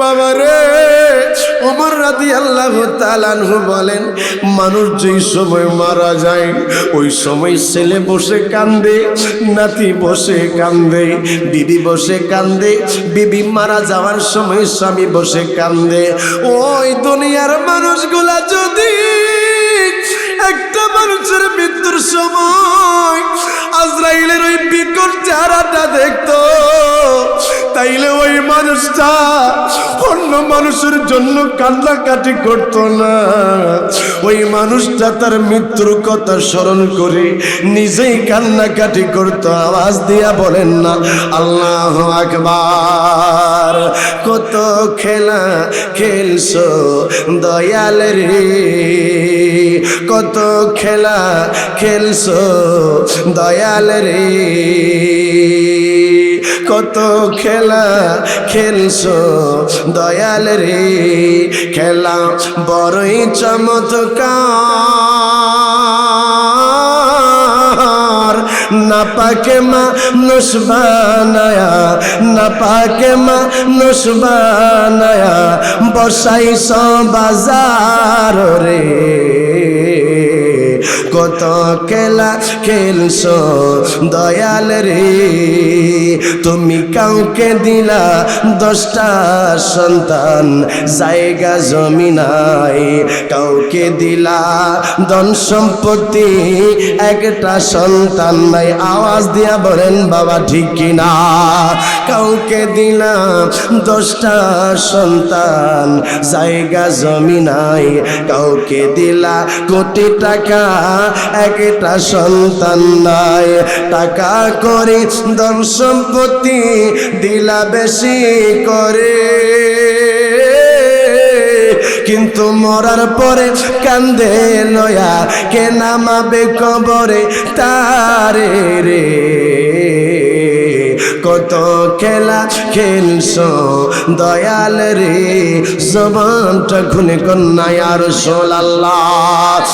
বাবা রে। বলেন, মানুষ যেই সময় মারা যায়, ওই সময় ছেলে বসে কান্দে, নাতি বসে কান্দে, দিদি বসে কান্দে, বিবি মারা যাওয়ার সময় স্বামী বসে কান্দে। ওই দুনিয়ার মানুষগুলা যদি একটা মানুষের মৃত্যুর সময় আজরাইলের ওই বিকট চেহারাটা দেখতো তাইলে ওই মানুষটা অন্য মানুষের জন্য কান্নাকাটি করতো না। ওই মানুষটা তার মৃত্যুর কথা স্মরণ করে নিজেই কান্নাকাটি করতো। আওয়াজ দিয়া বলেন না, আল্লাহ আকবার, কত খেলা খেলছো দয়াল রে। কত খেলা খেলছো দয়াল রে। কত খেলা খেলছো? দয়াল রে, খেলা বড়ই চমৎকার। না পাকে মা নুসবানায়া না পাকে মা নুসবানায়া বসাইছ বাজার রে। কত খেলা খেলছো দয়াল রে? তুমি কাউকে দিলা দশটা সন্তান, জায়গা জমি নাই। কাউকে দিলা ধন সম্পত্তি, একটা সন্তান নাই। আওয়াজ দিয়া বলেন, বাবা, ঠিক কিনা? কাউকে দিলা দশটা সন্তান, জায়গা জমি নাই। কাউকে দিলা কোটি টাকা একটা সন্তান নাই? টাকা করে, ধন সম্পত্তি দিলা বেশি করে। কিন্তু মরার পরে কান্দে লয়া, কে নামাবে কবরে তারে রে? কত খেলা খেলছো, দয়াল রে, জবানটা খুনে কন্যা আর সোলাল্লাহ